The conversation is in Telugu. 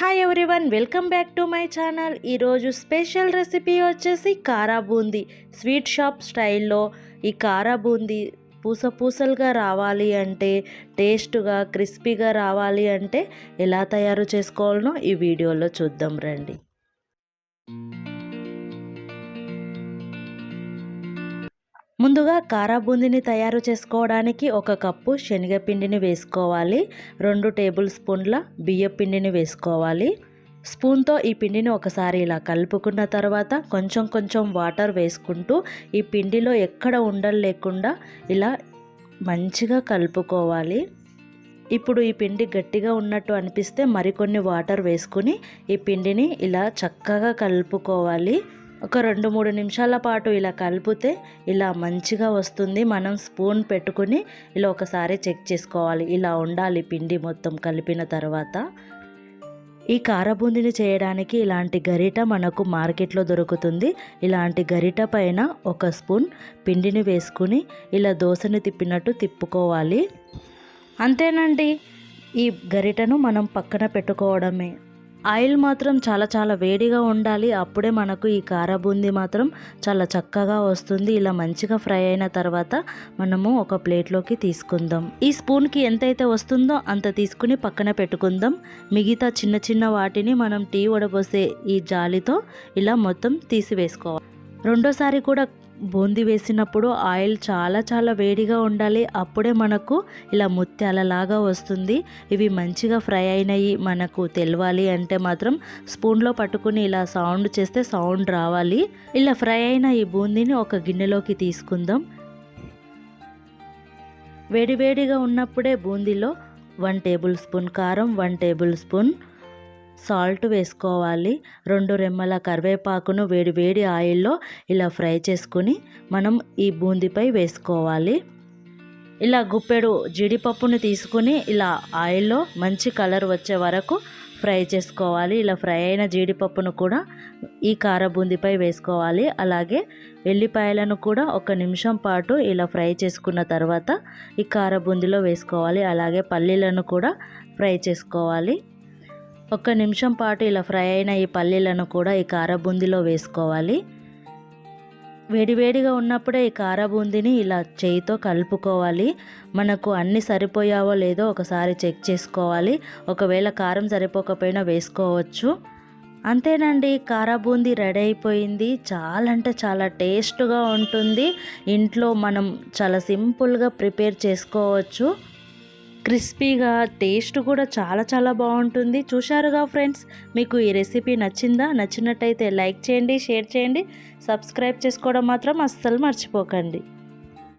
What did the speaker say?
Hi everyone welcome back to my channel ఈరోజు స్పెషల్ రెసిపీ వచ్చేసి కారా బూందీ. స్వీట్ షాప్ స్టైల్లో ఈ కారా బూందీ పూస పూసలుగా రావాలి అంటే టేస్ట్గా క్రిస్పీగా రావాలి అంటే ఎలా తయారు చేసుకోవాలనో ఈ వీడియోలో చూద్దాం రండి. ముందుగా కారాబూందిని తయారు చేసుకోవడానికి ఒక కప్పు శనగపిండిని వేసుకోవాలి రెండు టేబుల్ స్పూన్ల బియ్య పిండిని వేసుకోవాలి. స్పూన్తో ఈ పిండిని ఒకసారి ఇలా కలుపుకున్న తర్వాత కొంచెం కొంచెం వాటర్ వేసుకుంటూ ఈ పిండిలో ఎక్కడ ఉండలు లేకుండా ఇలా మంచిగా కలుపుకోవాలి. ఇప్పుడు ఈ పిండి గట్టిగా ఉన్నట్టు అనిపిస్తే మరికొన్ని వాటర్ వేసుకుని ఈ పిండిని ఇలా చక్కగా కలుపుకోవాలి. ఒక రెండు మూడు నిమిషాల పాటు ఇలా కలిపితే ఇలా మంచిగా వస్తుంది. మనం స్పూన్ పెట్టుకుని ఇలా ఒకసారి చెక్ చేసుకోవాలి. ఇలా ఉండాలి పిండి మొత్తం కలిపిన తర్వాత. ఈ కారబూందిని చేయడానికి ఇలాంటి గరిట మనకు మార్కెట్లో దొరుకుతుంది. ఇలాంటి గరిట పైన ఒక స్పూన్ పిండిని వేసుకుని ఇలా దోశని తిప్పినట్టు తిప్పుకోవాలి. అంతేనండి. ఈ గరిటను మనం పక్కన పెట్టుకోవడమే. ఆయిల్ మాత్రం చాలా చాలా వేడిగా ఉండాలి. అప్పుడే మనకు ఈ కార బూందీ మాత్రం చాలా చక్కగా వస్తుంది. ఇలా మంచిగా ఫ్రై అయిన తర్వాత మనము ఒక ప్లేట్లోకి తీసుకుందాం. ఈ స్పూన్కి ఎంతైతే వస్తుందో అంత తీసుకుని పక్కన పెట్టుకుందాం. మిగతా చిన్న చిన్న వాటిని మనం టీ వడబోసే ఈ జాలితో ఇలా మొత్తం తీసివేసుకోవాలి. రెండోసారి కూడా బూందీ వేసినప్పుడు ఆయిల్ చాలా చాలా వేడిగా ఉండాలి. అప్పుడే మనకు ఇలా ముత్యాలలాగా వస్తుంది. ఇవి మంచిగా ఫ్రై అయినాయి. మనకు తెలవాలి అంటే మాత్రం స్పూన్లో పట్టుకుని ఇలా సౌండ్ చేస్తే సౌండ్ రావాలి. ఇలా ఫ్రై అయిన ఈ బూందీని ఒక గిన్నెలోకి తీసుకుందాం. వేడివేడిగా ఉన్నప్పుడే బూందీలో వన్ టేబుల్ స్పూన్ కారం వన్ టేబుల్ స్పూన్ సాల్ట్ వేసుకోవాలి. రెండు రెమ్మల కరివేపాకును వేడి వేడి ఆయిల్లో ఇలా ఫ్రై చేసుకుని మనం ఈ బూందీపై వేసుకోవాలి. ఇలా గుప్పెడు జీడిపప్పును తీసుకుని ఇలా ఆయిల్లో మంచి కలర్ వచ్చే వరకు ఫ్రై చేసుకోవాలి. ఇలా ఫ్రై అయిన జీడిపప్పును కూడా ఈ కార బూందీపై వేసుకోవాలి. అలాగే వెల్లిపాయలను కూడా ఒక నిమిషం పాటు ఇలా ఫ్రై చేసుకున్న తర్వాత ఈ కార బూందీలో వేసుకోవాలి. అలాగే పల్లీలను కూడా ఫ్రై చేసుకోవాలి. ఒక్క నిమిషం పాటు ఇలా ఫ్రై అయిన ఈ పల్లీలను కూడా ఈ కార బూందీలో వేసుకోవాలి. వేడివేడిగా ఉన్నప్పుడే ఈ కార బూందీని ఇలా చేయితో కలుపుకోవాలి. మనకు అన్ని సరిపోయావో లేదో ఒకసారి చెక్ చేసుకోవాలి. ఒకవేళ కారం సరిపోకపోయినా వేసుకోవచ్చు. అంతేనండి కారా బూందీ రెడీ అయిపోయింది. చాలా అంటే చాలా టేస్ట్గా ఉంటుంది. ఇంట్లో మనం చాలా సింపుల్గా ప్రిపేర్ చేసుకోవచ్చు. క్రిస్పీగా టేస్ట్ కూడా చాలా చాలా బాగుంటుంది. చూశారుగా ఫ్రెండ్స్? మీకు ఈ రెసిపీ నచ్చిందా? నచ్చినట్టయితే లైక్ చేయండి షేర్ చేయండి. సబ్స్క్రైబ్ చేసుకోవడం మాత్రం అస్సలు మర్చిపోకండి.